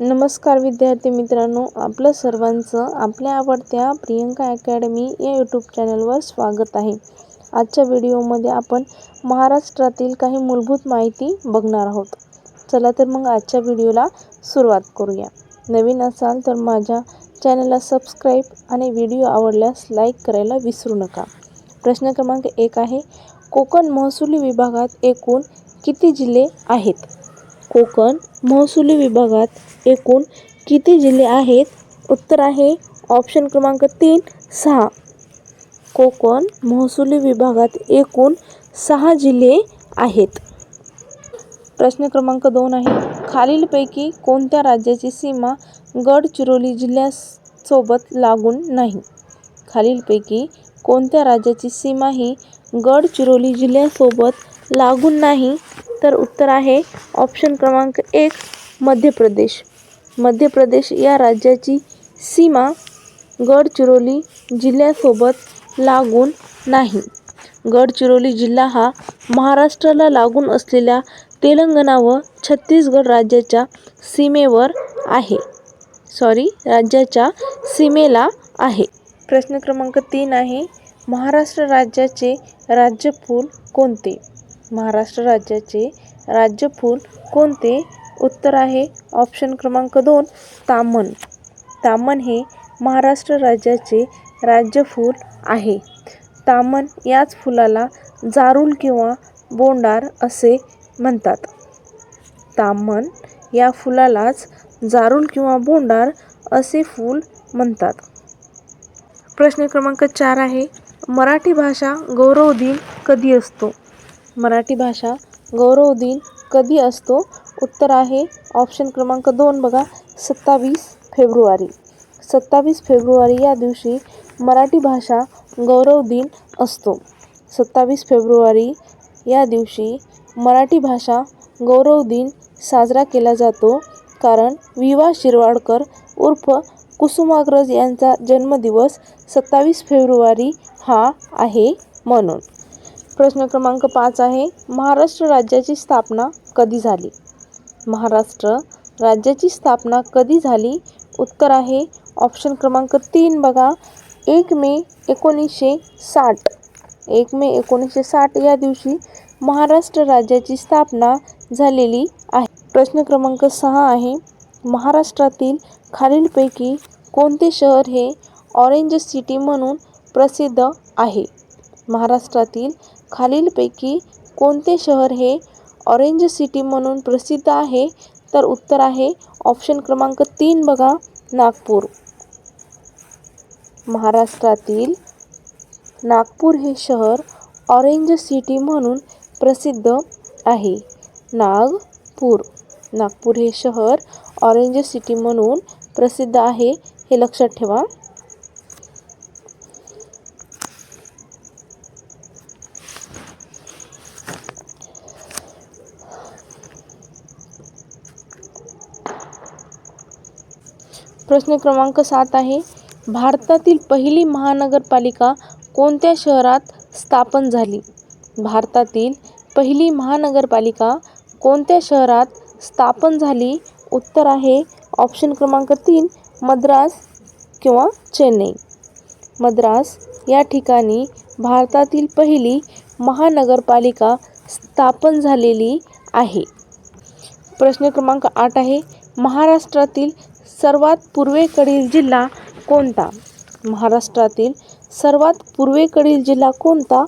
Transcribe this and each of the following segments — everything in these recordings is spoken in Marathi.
नमस्कार विद्यार्थी मित्रांनो आपलं सर्वांचं आपल्या आवडत्या प्रियंका अकॅडमी या यूट्यूब चॅनलवर स्वागत आहे. आजच्या व्हिडिओमध्ये आपण महाराष्ट्रातील काही मूलभूत माहिती बघणार आहोत. चला तर मग आजच्या व्हिडिओला सुरुवात करूया. नवीन असाल तर माझ्या चॅनलला सबस्क्राईब आणि व्हिडिओ आवडल्यास लाईक करायला विसरू नका. प्रश्न क्रमांक एक आहे कोकण महसुली विभागात एकूण किती जिल्हे आहेत? कोकण महसुली विभागात एकूण किती जिल्हे आहेत? उत्तर आहे ऑप्शन क्रमांक तीन सहा. कोकण महसुली विभागात एकूण सहा जिल्हे आहेत. प्रश्न क्रमांक दोन आहे. खालीलपैकी कोणत्या राज्याची सीमा गडचिरोली जिल्ह्यासोबत लागून नाही? खालीलपैकी कोणत्या राज्याची सीमा ही गडचिरोली जिल्ह्यासोबत लागून नाही? तर उत्तर आहे ऑप्शन क्रमांक एक मध्य प्रदेश. मध्य प्रदेश या राज्याची सीमा गडचिरोली जिल्ह्यासोबत लागून नाही. गडचिरोली जिल्हा हा महाराष्ट्राला लागून असलेल्या तेलंगणा व छत्तीसगड राज्याच्या सीमेवर आहे. सॉरी राज्याच्या सीमेला आहे. प्रश्न क्रमांक तीन आहे महाराष्ट्र राज्याचे राज्यफूल कोणते? महाराष्ट्र राज्याचे राज्यफूल कोणते? उत्तर आहे ऑप्शन क्रमांक दोन तामन तामन हे महाराष्ट्र राज्याचे राज्यफूल आहे. तामन याच फुलाला जारूल किंवा बोंडार असे म्हणतात. तामन या फुलालाच जारूल किंवा बोंडार असे फूल म्हणतात. प्रश्न क्रमांक चार आहे मराठी भाषा गौरव दिन कधी असतो? मराठी भाषा गौरव दिन कधी असतो? उत्तर आहे ऑप्शन क्रमांक दोन बघा. सत्तावीस फेब्रुवारी. सत्तावीस फेब्रुवारी या दिवशी मराठी भाषा गौरव दिन असतो. सत्तावीस फेब्रुवारी या दिवशी मराठी भाषा गौरव दिन साजरा केला जातो. कारण वि वा शिरवाडकर उर्फ कुसुमाग्रज यांचा जन्मदिवस सत्तावीस फेब्रुवारी हा आहे म्हणून. प्रश्न क्रमांक पाच आहे महाराष्ट्र राज्याची स्थापना कधी झाली? महाराष्ट्र राज्याची स्थापना कधी झाली? उत्तर आहे ऑप्शन क्रमांक तीन बघा. एक मे एकोणीसशे साठ. एक मे एकोणीसशे साठ या दिवशी महाराष्ट्र राज्याची स्थापना झालेली आहे. प्रश्न क्रमांक सहा आहे महाराष्ट्रातील खालीलपैकी कोणते शहर हे ऑरेंज सिटी म्हणून प्रसिद्ध आहे? महाराष्ट्रातील खालीलपैकी कोणते शहर हे ऑरेंज सिटी म्हणून प्रसिद्ध आहे? तर उत्तर आहे ऑप्शन क्रमांक तीन बघा नागपूर. महाराष्ट्रातील नागपूर हे शहर ऑरेंज सिटी म्हणून प्रसिद्ध आहे. नागपूर. नागपूर हे शहर ऑरेंज सिटी म्हणून प्रसिद्ध आहे हे लक्षात ठेवा. प्रश्न क्रमांक सात आहे. भारतातील पहिली महानगरपालिका कोणत्या शहरात स्थापन झाली? भारतातील पहिली महानगरपालिका कोणत्या शहरात स्थापन झाली? उत्तर आहे ऑप्शन क्रमांक तीन मद्रास किंवा चेन्नई. मद्रास या ठिकाणी भारतातील पहिली महानगरपालिका स्थापन झालेली आहे. प्रश्न क्रमांक आठ आहे. महाराष्ट्रातील सर्वात पूर्वेकडील जिल्हा कोणता? महाराष्ट्रातील सर्वात पूर्वेकडील जिल्हा कोणता?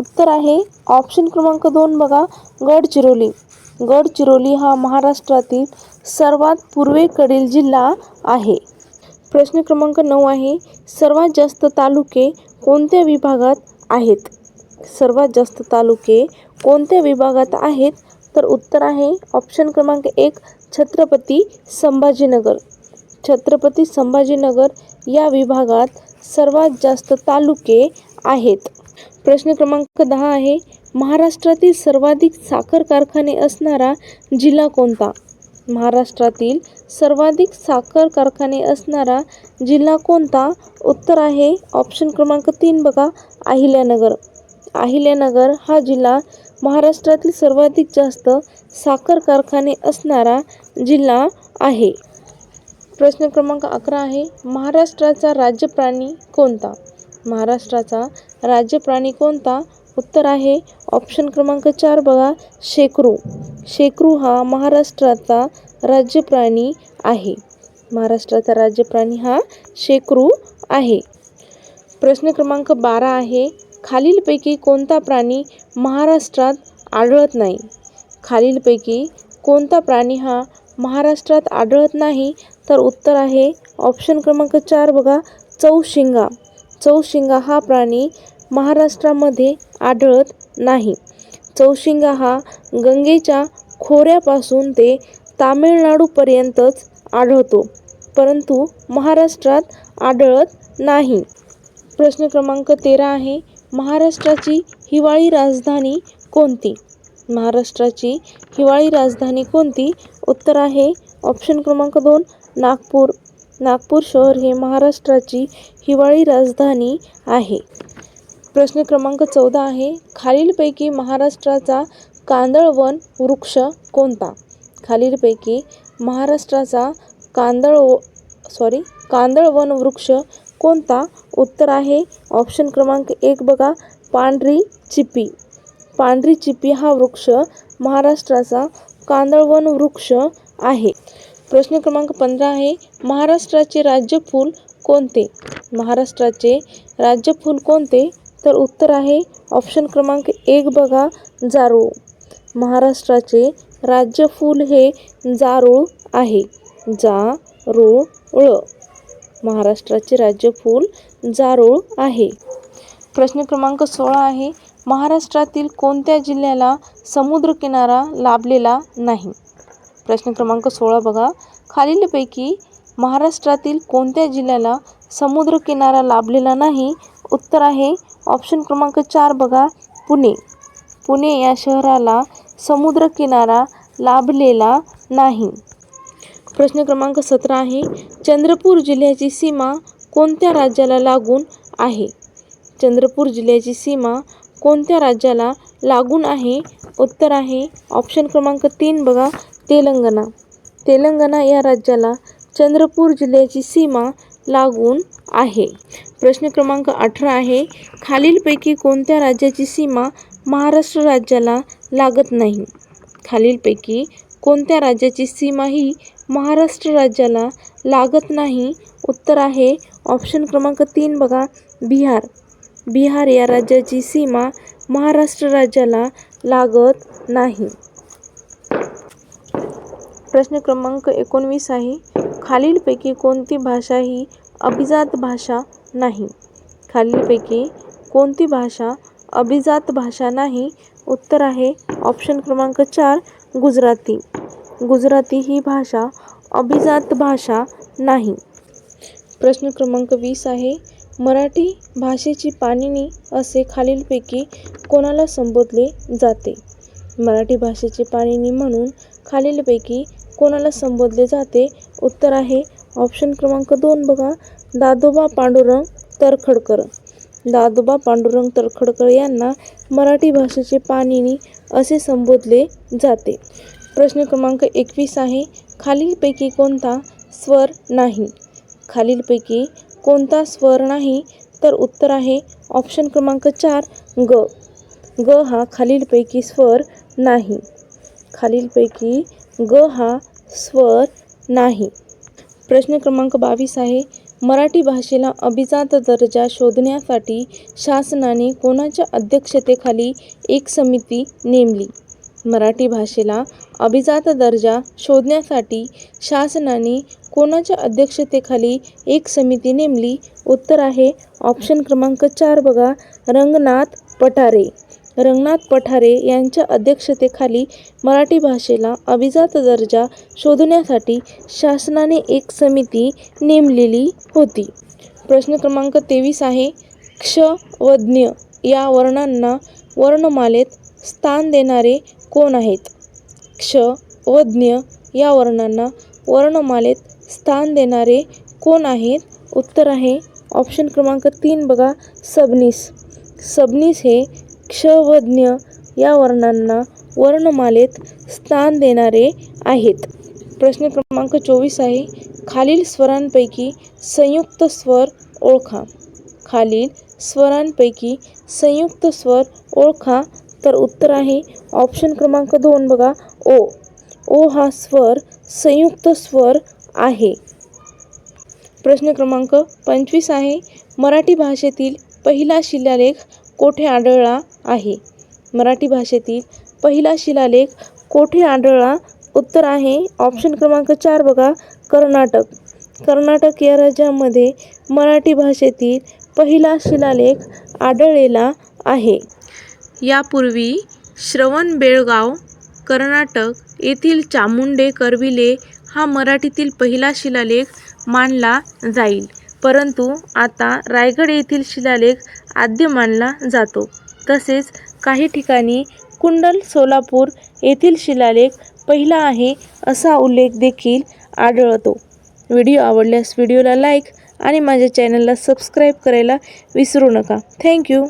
उत्तर आहे ऑप्शन क्रमांक दोन बघा गडचिरोली. गडचिरोली हा महाराष्ट्रातील सर्वात पूर्वेकडील जिल्हा आहे. प्रश्न क्रमांक नऊ आहे सर्वात जास्त तालुके कोणत्या विभागात आहेत? सर्वात जास्त तालुके कोणत्या विभागात आहेत? तर उत्तर आहे ऑप्शन क्रमांक एक छत्रपती संभाजीनगर. छत्रपती संभाजीनगर या विभागात सर्वात जास्त तालुके आहेत. प्रश्न क्रमांक दहा आहे महाराष्ट्रातील सर्वाधिक साखर कारखाने असणारा जिल्हा कोणता? महाराष्ट्रातील सर्वाधिक साखर कारखाने असणारा जिल्हा कोणता? उत्तर आहे ऑप्शन क्रमांक तीन बघा अहिल्यानगर. अहिल्यानगर हा जिल्हा महाराष्ट्रातील सर्वाधिक जास्त साखर कारखाने असणारा जिल्हा आहे. प्रश्न क्रमांक अकरा आहे महाराष्ट्राचा राज्य प्राणी कोणता? महाराष्ट्राचा राज्य प्राणी कोणता? उत्तर आहे ऑप्शन क्रमांक चार बघा शेकरू. शेकरू हा महाराष्ट्राचा राज्य प्राणी आहे. महाराष्ट्राचा राज्य प्राणी हा शेकरू आहे. प्रश्न क्रमांक बारा आहे खालीलपैकी कोणता प्राणी महाराष्ट्रात आढळत नाही? खालीलपैकी कोणता प्राणी हा महाराष्ट्रात आढळत नाही? तर उत्तर आहे ऑप्शन क्रमांक चार बघा चौशिंगा. चौशिंगा हा प्राणी महाराष्ट्रामध्ये आढळत नाही. चौशिंगा हा गंगेच्या खोऱ्यापासून ते तामिळनाडूपर्यंतच आढळतो परंतु महाराष्ट्रात आढळत नाही. प्रश्न क्रमांक तेरा आहे महाराष्ट्राची हिवाळी राजधानी कोणती? महाराष्ट्राची हिवाळी राजधानी कोणती? उत्तर आहे ऑप्शन क्रमांक दोन नागपूर नागपूर शहर हे महाराष्ट्राची हिवाळी राजधानी आहे. प्रश्न क्रमांक चौदा आहे खालीलपैकी महाराष्ट्राचा कांदळवन वृक्ष कोणता? खालीलपैकी महाराष्ट्राचा कांदळ सॉरी कांदळवन वृक्ष कोणता? उत्तर आहे ऑप्शन क्रमांक एक बघा पांढरी चिपी. पांढरी चिपी हा वृक्ष महाराष्ट्राचा कांदळवन वृक्ष आहे. प्रश्न क्रमांक पंधरा आहे महाराष्ट्राचे राज्य फूल कोणते? महाराष्ट्राचे राज्य फूल कोणते? तर उत्तर आहे ऑप्शन क्रमांक एक बघा जारूळ. महाराष्ट्राचे राज्य फूल हे जारूळ आहे जा जारूळ. महाराष्ट्राचे राज्य फूल जारूळ आहे. प्रश्न क्रमांक सोळा आहे महाराष्ट्रातील कोणत्या जिल्ह्याला समुद्रकिनारा लाभलेला नाही? प्रश्न क्रमांक सोळा बघा. खालीलपैकी महाराष्ट्रातील कोणत्या जिल्ह्याला समुद्रकिनारा लाभलेला नाही? उत्तर आहे ऑप्शन क्रमांक चार बघा. पुणे. पुणे या शहराला समुद्रकिनारा लाभलेला नाही. प्रश्न क्रमांक सतरा आहे चंद्रपूर जिल्ह्याची सीमा कोणत्या राज्याला लागून आहे? चंद्रपूर जिल्ह्याची सीमा कोणत्या राज्याला लागून आहे? उत्तर आहे ऑप्शन क्रमांक तीन बघा. तेलंगणा. तेलंगणा या राज्याला चंद्रपूर जिल्ह्याची सीमा लागून आहे. प्रश्न क्रमांक अठरा आहे खालीलपैकी कोणत्या राज्याची सीमा महाराष्ट्र राज्याला लागत नाही? खालीलपैकी कोणत्या राज्याची सीमा ही महाराष्ट्र राज्याला लागत नाही? उत्तर आहे ऑप्शन क्रमांक तीन बघा बिहार. बिहार या राज्याची सीमा महाराष्ट्र राज्याला लागत नाही. प्रश्न क्रमांक एकोणवीस आहे. खालीलपैकी कोणती भाषा ही अभिजात भाषा नाही? खालीलपैकी कोणती भाषा अभिजात भाषा नाही? उत्तर आहे. ऑप्शन क्रमांक चार गुजराती. गुजराती ही भाषा अभिजात भाषा नाही. प्रश्न क्रमांक वीस आहे. मराठी भाषेची पाणिनी असे खालीलपैकी कोणाला संबोधले जाते? मराठी भाषेचे पाणिनी म्हणून खालीलपैकी कोणाला संबोधले जाते? उत्तर आहे ऑप्शन क्रमांक दोन बघा. दादोबा पांडुरंग तरखडकर. दादोबा पांडुरंग तरखडकर यांना मराठी भाषेचे पाणिनी असे संबोधले जाते. प्रश्न क्रमांक एकवीस आहे खालीलपैकी कोणता स्वर नाही? खालीलपैकी कोणता स्वर नाही? तर उत्तर आहे ऑप्शन क्रमांक चार ग. ग हा खालीलपैकी स्वर नाही. खालीलपैकी ग हा स्वर नाही. प्रश्न क्रमांक बावीस आहे. मराठी भाषेला अभिजात दर्जा शोधण्यासाठी शासनाने कोणाच्या अध्यक्षतेखाली एक समिती नेमली? मराठी भाषेला अभिजात दर्जा शोधण्यासाठी शासनाने कोणाच्या अध्यक्षतेखाली एक समिती नेमली? उत्तर आहे. ऑप्शन क्रमांक चार बघा. रंगनाथ पठारे. रंगनाथ पठारे यांच्या अध्यक्षतेखाली मराठी भाषेला अभिजात दर्जा शोधण्यासाठी शासनाने एक समिती नेमलेली होती. प्रश्न क्रमांक तेवीस आहे. क्ष व ज्ञ या वर्णांना वर्णमालेत स्थान देणारे कोण आहेत? क्ष व ज्ञ या वर्णांना वर्णमालेत स्थान देणारे कोण आहेत? उत्तर आहे. ऑप्शन क्रमांक तीन बघा. सबनीस. सबनीस हे क्षवज्ञ या वर्णांना वर्णमालेत स्थान देणारे आहेत. प्रश्न क्रमांक चोवीस आहे. खालील स्वरांपैकी संयुक्त स्वर ओळखा. खालील स्वरांपैकी संयुक्त स्वर ओळखा तर उत्तर आहे. ऑप्शन क्रमांक दोन बघा. ओ. ओ हा स्वर संयुक्त स्वर आहे. प्रश्न क्रमांक पंचवीस आहे. मराठी भाषेतील पहिला शिलालेख कोठे आढळला? आहे. मराठी भाषेतील पहिला शिलालेख कोठे आढळला? उत्तर आहे ऑप्शन क्रमांक चार बघा कर्नाटक. कर्नाटक या राज्यामध्ये मराठी भाषेतील पहिला शिलालेख आढळलेला आहे. यापूर्वी श्रवण बेळगाव कर्नाटक येथील चामुंडे करविले हा मराठीतील पहिला शिलालेख मानला जाईल. परंतु आता रायगड येथील शिलालेख आद्य मानला जातो. तसेच काही ठिकाणी कुंडल सोलापूर येथील शिलालेख पहिला आहे असा उल्लेख देखील आढळतो. व्हिडिओ आवडल्यास व्हिडिओला लाईक आणि माझ्या चॅनलला सबस्क्राईब करायला विसरू नका. थँक्यू.